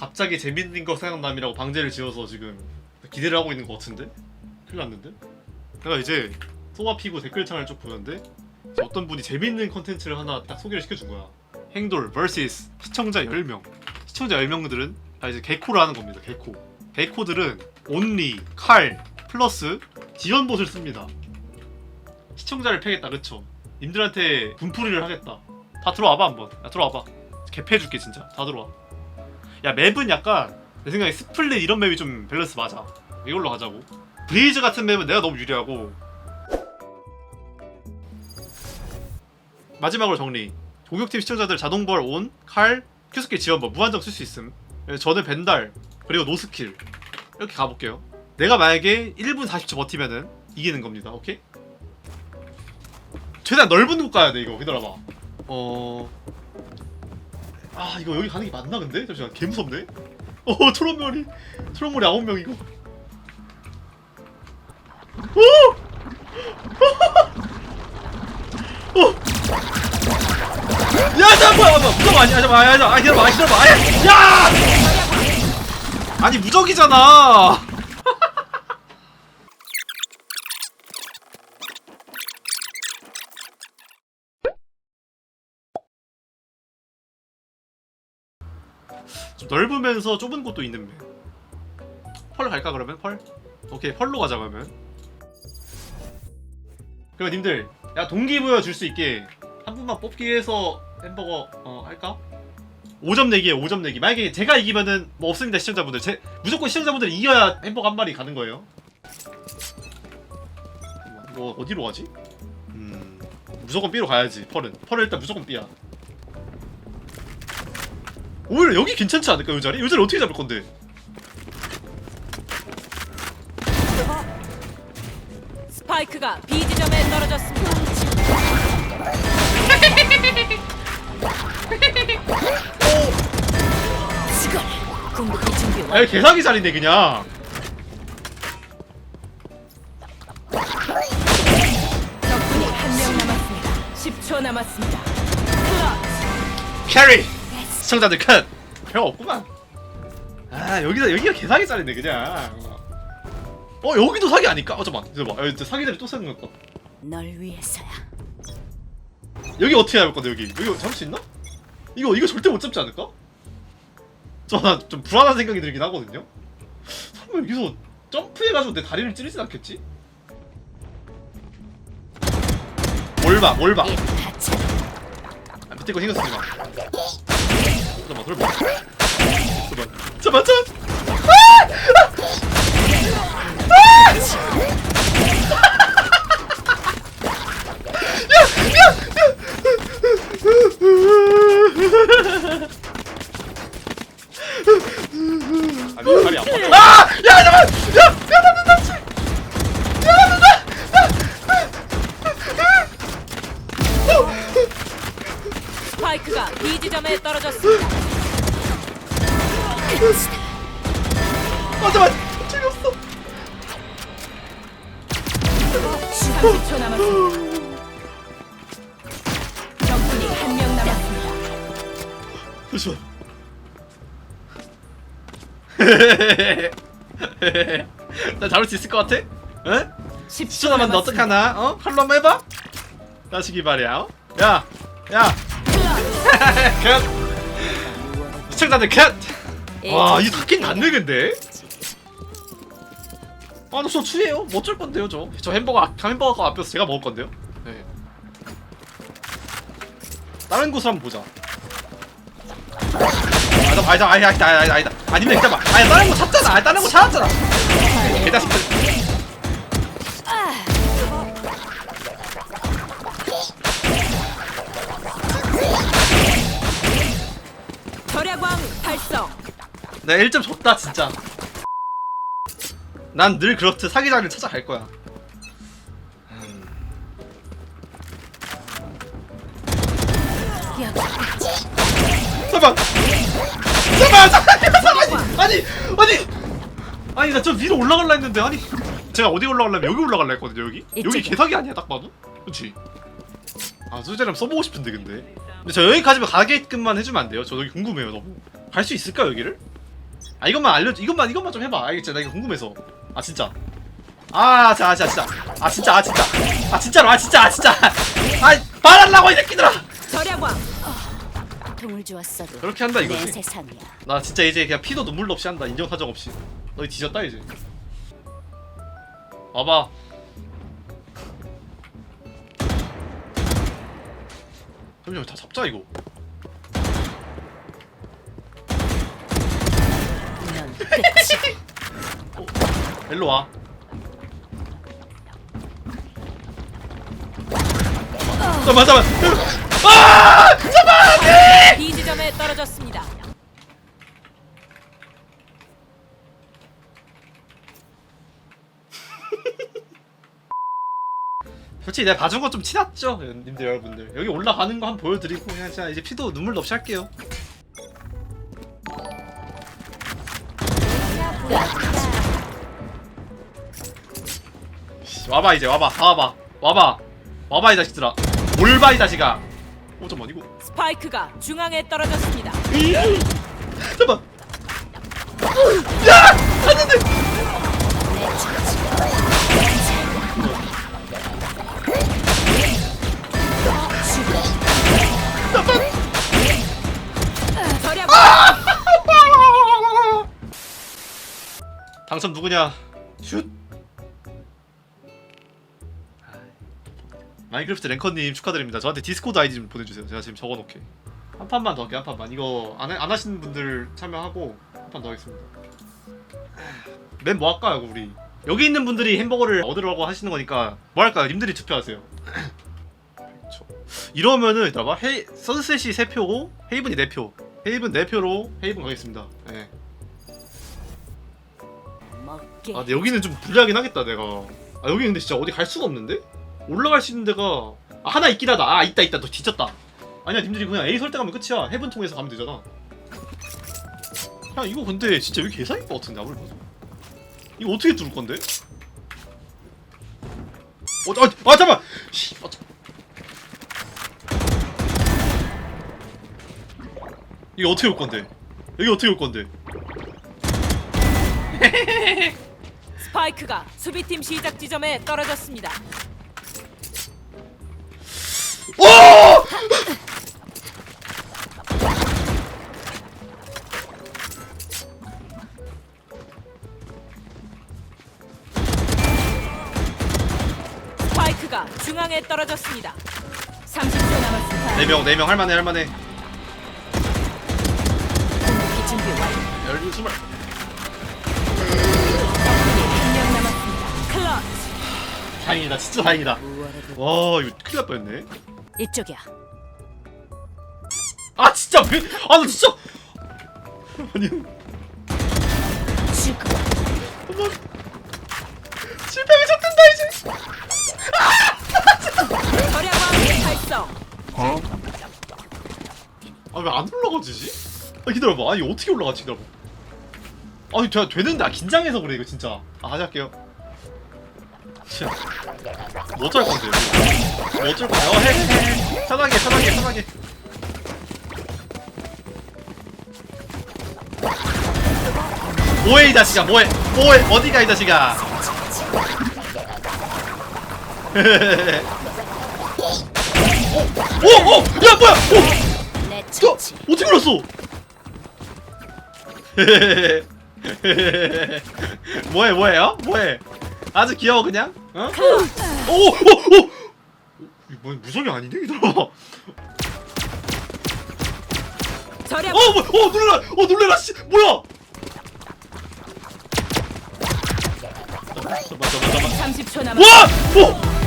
갑자기 재밌는 거 생각남이라고 방제를 지어서 지금 기대를 하고 있는 것 같은데? 큰일 났는데? 내가 이제 소마 피고 댓글창을 쭉 보는데 어떤 분이 재밌는 컨텐츠를 하나 딱 소개를 시켜준 거야. 행돌 vs 시청자 10명. 시청자 10명들은 다 이제 개코를 하는 겁니다 개코. 개코들은 온리, 칼, 플러스 지원봇을 씁니다. 시청자를 패겠다 그쵸? 님들한테 분풀이를 하겠다. 다 들어와봐 한번. 야 들어와봐. 개패해줄게 진짜. 다 들어와 야 맵은 약간 내 생각에 스플릿 이런 맵이 좀 밸런스 맞아. 이걸로 가자고. 브리즈 같은 맵은 내가 너무 유리하고. 마지막으로 정리. 공격팀 시청자들 자동벌 온, 칼, 큐스킬 지원법 무한정 쓸 수 있음. 그래서 저는 벤달 그리고 노스킬. 이렇게 가볼게요. 내가 만약에 1분 40초 버티면은 이기는 겁니다. 오케이? 최대한 넓은 곳 가야 돼 이거. 기다려봐. 어... 아 이거 여기 가는 게 맞나 근데? 잠시만 개 무섭네 어 초록머리 초록머리 아홉 명 이거 오! 어! 야 잠깐만 잠깐만 무적 아니야 잠깐만 야 잠깐만 아 기다려봐 아 기다려봐 아, 야! 아니 무적이잖아 좀 넓으면서 좁은 곳도 있는 맵. 펄 갈까 그러면 펄? 오케이 펄로 가자 그러면. 그리고 님들 야 동기부여 줄 수 있게 한 분만 뽑기 위해서 햄버거 어 할까? 5점 내기에 5점 내기. 만약에 제가 이기면은 뭐 없습니다 시청자분들. 제 무조건 시청자분들 이겨야 햄버거 한 마리 가는 거예요. 이거 어디로 가지? 음 무조건 B로 가야지. 펄은 펄은 일단 무조건 B야. 오히려 여기 괜찮지 않을까 요 자리? 요 자리 어떻게 잡을 건데? 스파이크가 B 지점에 떨어졌습니다. 시간 공격의 준비 완료. 아 개사기 자리네 그냥. 적군이 한 명 남았습니다. 10초 남았습니다. 클러치. 캐리 시청자들 컷. 별 없구만. 아 여기다 여기가 개사기 자리네 그냥. 어 여기도 사기 아닐까? 어 잠만 잠만. 아, 여기 사기 자리 또 생각났다. 널 위해서야. 여기 어떻게 잡을 건데 여기 여기 잡을 수 있나? 이거 이거 절대 못 잡지 않을까? 저좀 불안한 생각이 들긴 하거든요. 설마 여기서 점프해가지고 내 다리를 찌르진 않겠지? 뭘 봐, 뭘 봐. 이 하찮은 아, 밑에 거 신경 쓰지 마. 잠깐만, 설마. 잠깐만, 잠깐만, 잠깐만. 아니, 다리 안 맞다. 아! 야, 잠깐만! 야! 야, 나, 나, 나, 나, 야, 나, 나! 스파이크가 B 지점에 떨어졌습니다. 아, 잠깐만! 틀렸어. 30초 남았습니다. 적군이 한 명 남았습니다. 잠시만. 나 잡을 수 있을 것 같아? 응? 10초 10초 남았는데 어떡하나? 어? 칼로 한번 해봐? 다시기 말이야 어? 야! 야! 컷! 시청자들 컷! 와 이거 닫긴 닫네 근데? 아나저 추해요 뭐 어쩔 건데요 저? 저 햄버거 아- 햄버거 앞에서 제가 먹을 건데요? 네. 다른 곳을 한번 보자 아, 나, 아니다, 아니다, 아니다, 아니다, 아니다. 아, 님들 기다봐. 아니, 다른 거 찾잖아. 아니, 다른 거 찾았잖아. 개자식들. 발성. 나 1점 줬다, 진짜. 난 늘 그렇듯 사기자를 찾아갈 거야. 잠깐. 잠깐, 잠깐. 아니, 아니, 아니, 나 저 위로 올라갈라 했는데, 아니, 제가 어디 올라가려면 여기 올라갈라 했거든요. 여기. 여기. 개사기 아니야, 딱 봐도. 그렇지. 아, 소재람 써보고 싶은데, 근데. 근데 저 여기까지만 가게끔만 해주면 안 돼요? 저 여기 궁금해요, 너무. 갈 수 있을까 여기를? 아 이것만 알려줘 이것만 이것만 좀 해봐. 알겠지? 나 이거 궁금해서. 아 진짜. 아 진짜 아 진짜 아 진짜 아 진짜. 아 진짜로 아 진짜 아 진짜. 아 말하려고 이 새끼들아! 절약왕 통을 주었어도 그렇게 한다 내 이거지. 세상이야. 나 진짜 이제 그냥 피도 눈물도 없이 한다. 인정 사정 없이. 너희 뒤졌다 이제. 와봐. 잠시만 다 잡자 이거 일로 와. 잠깐만 잠깐만 아! 잠깐만 B 지점에 떨어졌습니다. 솔직히 내가 봐준 거 좀 티났죠 님들 여러분들. 여기 올라가는 거 한번 보여드리고 그냥 진짜 이제 피도 눈물도 없이 할게요 씨, 와봐 이제 와봐. 다 와봐. 와봐. 와봐 이 자식들아. 뭘봐이 자식아. 오 잠깐만 이거. 스파이크가 중앙에 떨어졌습니다. 잠깐만. 야! 갔는데 당첨 누구냐? 슛. 마인크래프트 랭커님 축하드립니다. 저한테 디스코드 아이디 좀 보내주세요. 제가 지금 적어놓게. 한 판만 더 할게요 한 판만. 이거 안, 해- 안 하시는 분들 참여하고 한 판 더 하겠습니다. 맨 뭐 할까요 우리? 여기 있는 분들이 햄버거를 얻으려고 하시는 거니까 뭐 할까요? 님들이 투표하세요. 이러면은 이따가 헤이, 선셋이 3표고 헤이븐이 4표. 헤이븐 4표로 헤이븐 가겠습니다. 네. 아 근데 여기는 좀 불리하긴 하겠다 내가. 아 여기 근데 진짜 어디 갈 수가 없는데? 올라갈 수 있는 데가 아, 하나 있긴 하다. 아 있다 있다. 너 뒤졌다. 아니야 님들이 그냥 A 설정하면 끝이야. 해븐 통해서 가면 되잖아. 야 이거 근데 진짜 여기 개사일 것 같은데 아무리 봐도. 이거 어떻게 뚫을 건데? 어, 아, 아 잠깐 씨, 아, 잠- 이거 어떻게 올 건데? 여기 어떻게 올 건데? 스파이크가 수비팀 시작 지점에 떨어졌습니다. 오! 스파이크가 중앙에 떨어졌습니다. 30초 남았습니다. 네 명, 네명 할만해, 할만해. 공격기 준비 완료. 열두 스물. 다행이다, 진짜 다행이다. 와, 이거 큰일 날 뻔했네. 이쪽이야. 아, 진짜 왜? 아, 나 진짜. 아니, 죽어. 한번 실패하면 잡든다 이제. 달성. 아, 왜 안 올라가지지? 아, 기다려봐. 아니 어떻게 올라가지? 기다려봐. 아니, 되, 되는데 아, 긴장해서 그래 이거 진짜. 아, 다시 할게요. 진짜. 뭐 어쩔 건데? 뭐 어쩔 건데? 어, 해, 해, 해. 편하게, 편하게, 편하게. 뭐해 이 자식아 뭐해 뭐해 어디가 이 자식아 오오야 뭐야 오내 야. 어떻게 알았어 뭐해 뭐해요 뭐해 아주 귀여워 그냥 어? 오 오 오 뭐 무성이 아닌데 절약 어, 뭐, 어, 놀라, 어, 놀래라, 씨, 뭐야? 잠깐만, 잠깐만, 잠깐만. 30초 남았습니다. 와, 어,